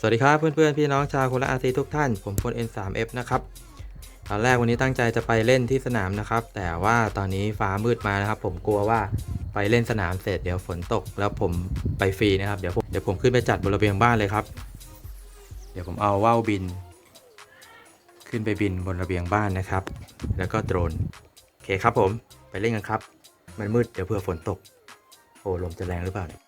สวัสดีครับเพื่อนๆ พี่น้องชาวโคราชอาซีทุกท่าน ผมพล N3F นะครับตอนแรกวันนี้ตั้งใจจะไปเล่นที่สนามนะครับ แต่ว่าตอนนี้ฟ้ามืดมานะครับ ผมกลัวว่าไปเล่นสนามเสร็จเดี๋ยวฝนตก แล้วผมไปฟรีนะครับ เดี๋ยวผมเดี๋ยวผมขึ้นไปจัดบนระเบียงบ้านเลยครับ เดี๋ยวผมเอาว่าวบิน ขึ้นไปบินบนระเบียงบ้านนะครับ แล้วก็โดรนโอเคครับผมไปเล่นกันครับ มันมืดเดี๋ยวเผื่อฝนตก โอ้ลมจะแรงหรือเปล่าเนี่ย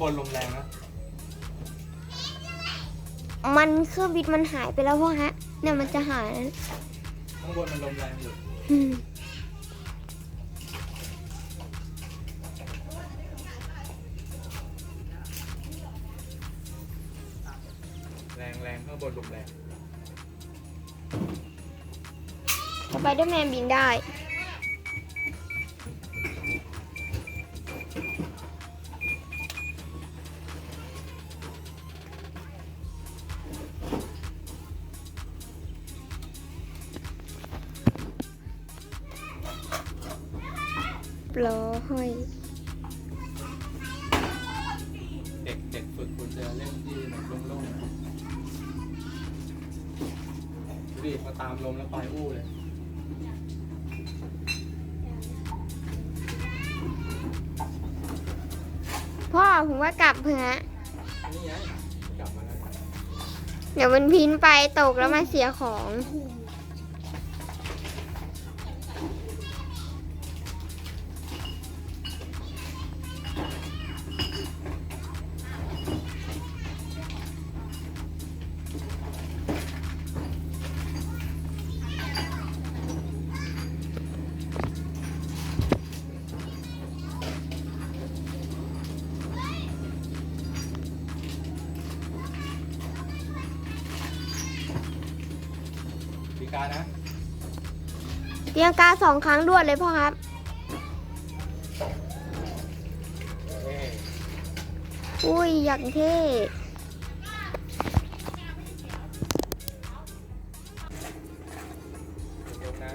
บนลมแรงนะ มันเครื่องบินมันหายไปแล้วพ่อฮะ เนี่ยมันจะหายนะข้างบนมันลมแรงอยู่ อืมแรงแรงข้างบนลมแรง สไปเดอร์แมนบินได้ ลอห้อย เด็กเด็กฝึกคุณจะเล่นที่แบบโล่งๆดูดิมาตามลมแล้วไปอู้เลยพ่อผมว่ากลับเถอะฮะนี่ไงกลับมาแล้ว เดี๋ยวมันพินไปตกแล้วมาเสียของปี กานะเตียงกาสองครั้งรวดเลยพ่อครับ เอ้ยอุ้ยอย่างเท่เดี๋ยวนะ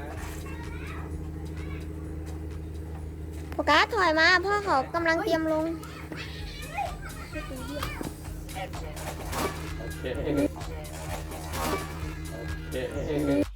โฟกัสถอยมาพ่อเขากำลังเตรียมลง โอเค โอเค